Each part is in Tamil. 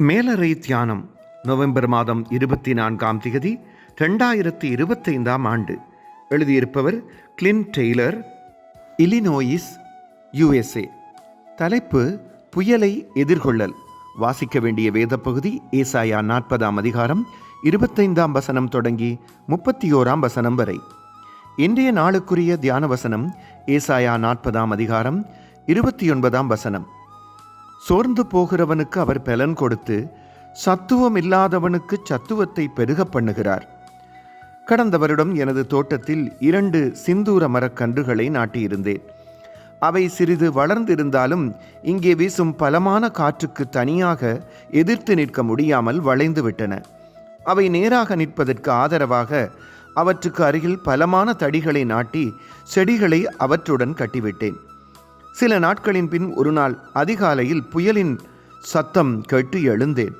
மேலறை தியானம் நவம்பர் மாதம் இருபத்தி நான்காம் திகதி ரெண்டாயிரத்தி இருபத்தைந்தாம் ஆண்டு. எழுதியிருப்பவர் கிளின் டெய்லர் இலினோயிஸ் யுஎஸ்ஏ. தலைப்பு புயலை எதிர்கொள்ளல். வாசிக்க வேண்டிய வேத பகுதி ஏசாயா நாற்பதாம் அதிகாரம் இருபத்தைந்தாம் வசனம் தொடங்கி முப்பத்தி ஓராம் வசனம் வரை. இன்றைய நாளுக்குரிய தியான வசனம் ஏசாயா நாற்பதாம் அதிகாரம் இருபத்தி ஒன்பதாம் வசனம். சோர்ந்து போகிறவனுக்கு அவர் பலன் கொடுத்து சத்துவம் இல்லாதவனுக்கு சத்துவத்தை பெருக பண்ணுகிறார். கடந்த வருடம் எனது தோட்டத்தில் இரண்டு சிந்தூர மரக்கன்றுகளை நாட்டியிருந்தேன். அவை சிறிது வளர்ந்திருந்தாலும் இங்கே வீசும் பலமான காற்றுக்கு தனியாக எதிர்த்து நிற்க முடியாமல் வளைந்து விட்டன. அவை நேராக நிற்பதற்கு ஆதரவாக அவற்றுக்கு அருகில் பலமான தடிகளை நாட்டி செடிகளை அவற்றுடன் கட்டிவிட்டேன். சில நாட்களின் பின் ஒரு நாள் அதிகாலையில் புயலின் சத்தம் கேட்டு எழுந்தேன்.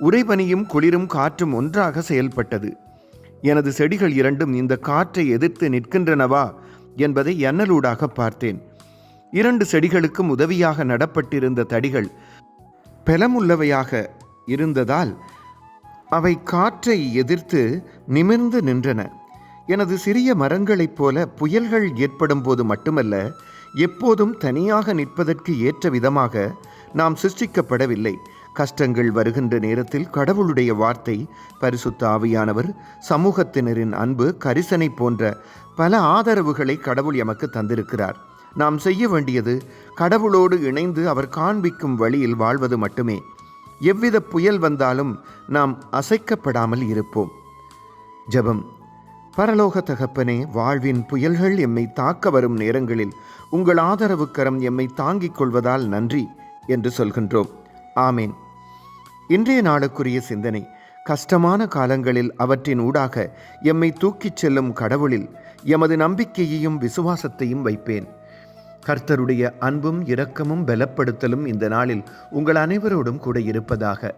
உறைபனியும் குளிரும் காற்றும் ஒன்றாக செயல்பட்டது. எனது செடிகள் இரண்டும் இந்த காற்றை எதிர்த்து நிற்கின்றனவா என்பதை எண்ணலூடாக பார்த்தேன். இரண்டு செடிகளுக்கும் உதவியாக நடப்பட்டிருந்த தடிகள் பலமுள்ளவையாக இருந்ததால் அவை காற்றை எதிர்த்து நிமிர்ந்து நின்றன. எனது சிறிய மரங்களைப் போல புயல்கள் ஏற்படும் போது மட்டுமல்ல எப்போதும் தனியாக நிற்பதற்கு ஏற்ற விதமாக நாம் சிருஷ்டிக்கப்படவில்லை. கஷ்டங்கள் வருகின்ற நேரத்தில் கடவுளுடைய வார்த்தை பரிசுத்த ஆவியானவர் சமூகத்தினரின் அன்பு கரிசனை போன்ற பல ஆதரவுகளை கடவுள் எமக்கு தந்திருக்கிறார். நாம் செய்ய வேண்டியது கடவுளோடு இணைந்து அவர் காண்பிக்கும் வழியில் வாழ்வது மட்டுமே. எவ்வித புயல் வந்தாலும் நாம் அசைக்கப்படாமல் இருப்போம். ஜெபம். பரலோக தகப்பனே வாழ்வின் புயல்கள் எம்மை தாக்க வரும் நேரங்களில் உங்கள் ஆதரவு கரம் எம்மை தாங்கிக் கொள்வதால் நன்றி என்று சொல்கின்றோம். ஆமேன். இன்றைய நாளுக்குரிய சிந்தனை கஷ்டமான காலங்களில் அவற்றின் ஊடாக எம்மை தூக்கிச் செல்லும் கடவுளில் எமது நம்பிக்கையையும் விசுவாசத்தையும் வைப்பேன். கர்த்தருடைய அன்பும் இரக்கமும் பலப்படுத்தலும் இந்த நாளில் உங்கள் அனைவரோடும் கூட இருப்பதாக.